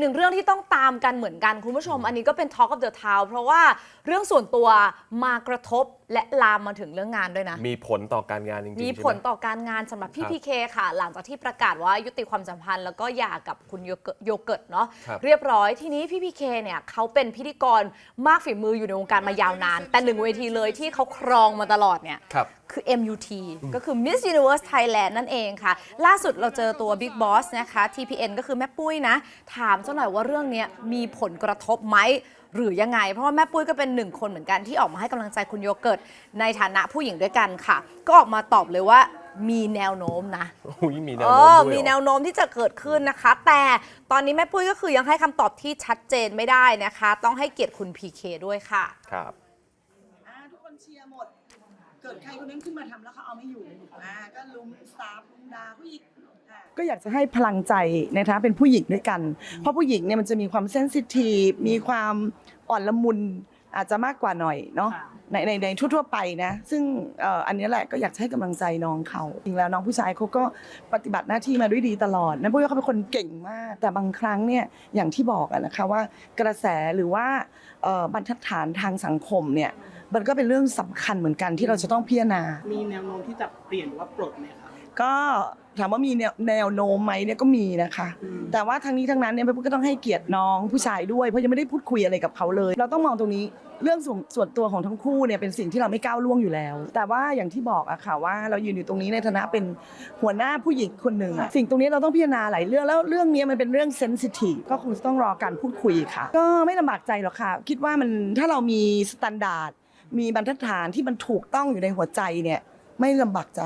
หนึ่งเรื่องที่ต้องตามกันเหมือนกันคุณผู้ชม อันนี้ก็เป็น Talk of the Town เพราะว่าเรื่องส่วนตัวมากระทบ และลามมาถึงเรื่องงานด้วยนะ มีผลต่อการงานจริงๆมีใช่ไหผลต่อการงานสำหรับพี่ครับพีเคค่ะ หลังจากที่ประกาศว่ายุติความสัมพันธ์แล้วก็หย่ากับคุณโยเกิร์ตโยเกิร์ตเนาะครับ เรียบร้อยทีนี้พี่พีเคเนี่ยเขาเป็นพิธีกรมากฝีมืออยู่ในวงการมายาวนาน แต่หนึ่งเวทีเลยที่เขาครองมาตลอดเนี่ย ครับ คือ MUT ก็คือ Miss Universe Thailand นั่นเองค่ะ ล่าสุดเราเจอตัว Big Boss นะคะ TPN ก็คือแม่ปุ้ยนะ ถามเจ้าหน่อยว่าเรื่องเนี้ยมีผลกระทบไหม หรือยังไง เพราะว่าแม่ปุ้ยก็เป็นหนึ่งคนเหมือนกันที่ออกมาให้กำลังใจคุณโยเกิร์ตในฐานะผู้หญิงด้วยกันค่ะ ก็ออกมาตอบเลยว่ามีแนวโน้มนะ อุ้ยมีแนวเอโน้มอด้วยมีเหรอแนวโน้มที่จะเกิดขึ้นนะคะ แต่ตอนนี้แม่ปุ้ยก็คือยังให้คำตอบที่ชัดเจนไม่ได้นะคะ ต้องให้เกียรติคุณ PK ด้วยค่ะ ครับ อ่าทุกคนเชียร์หมด เกิดใครคนนั้นขึ้นมาทำแล้วเขาเอาไม่อยู่อ่าก็ลุมสตาฟลุมด่าผู้หญิงอ่า ก็อยากจะให้พลังใจในฐานะเป็นผู้หญิงด้วยกัน เพราะผู้หญิงเนี่ยมันจะมีความเซนซิทีฟมีความอ่อนละมุนอาจจะมากกว่าหน่อยเนาะในในในทั่วๆไปนะ ซึ่งเอ่ออันนี้แหละก็อยากจะให้กำลังใจน้องเขาจริงแล้วน้องผู้ชายเขาก็ปฏิบัติหน้าที่มาด้วยดีตลอดนะเพราะว่าเขาเป็นคนเก่งมาก แต่บางครั้งเนี่ยอย่างที่บอกอะนะคะว่ากระแสหรือว่าเอ่อบรรทัดฐานทางสังคมเนี่ยมันก็เป็นเรื่องสำคัญเหมือนกันที่เราจะต้องพิจารณา มีแนวโน้มที่จะเปลี่ยนหรือว่าปลดไหมคะก็ ถามว่ามีแนวแนวโน้มไหมเนี่ยก็มีนะคะอืมแต่ว่าทั้งนี้ทั้งนั้นเนี่ยแม่ปุ๊กก็ต้องให้เกียรติน้องผู้ชายด้วยเพราะยังไม่ได้พูดคุยอะไรกับเขาเลย เราต้องมองตรงนี้เรื่องส่วนส่วนตัวของทั้งคู่เนี่ยเป็นสิ่งที่เราไม่ก้าวล่วงอยู่แล้ว แต่ว่าอย่างที่บอกอะค่ะว่าเรายืนอยู่ตรงนี้ในฐานะเป็นหัวหน้าผู้หญิงคนหนึ่งอะสิ่งตรงนี้เราต้องพิจารณาหลายเรื่องแล้วเรื่องนี้มันเป็นเรื่องเซนซิทีฟก็คงจะต้องรอการพูดคุยค่ะ ก็ไม่ลำบากใจหรอกค่ะ คิดว่ามันถ้าเรามีสแตนดาร์ดมีบรรทัดฐานที่มันถูกต้องอยู่ในหัวใจเนี่ยไม่ลำบากใจ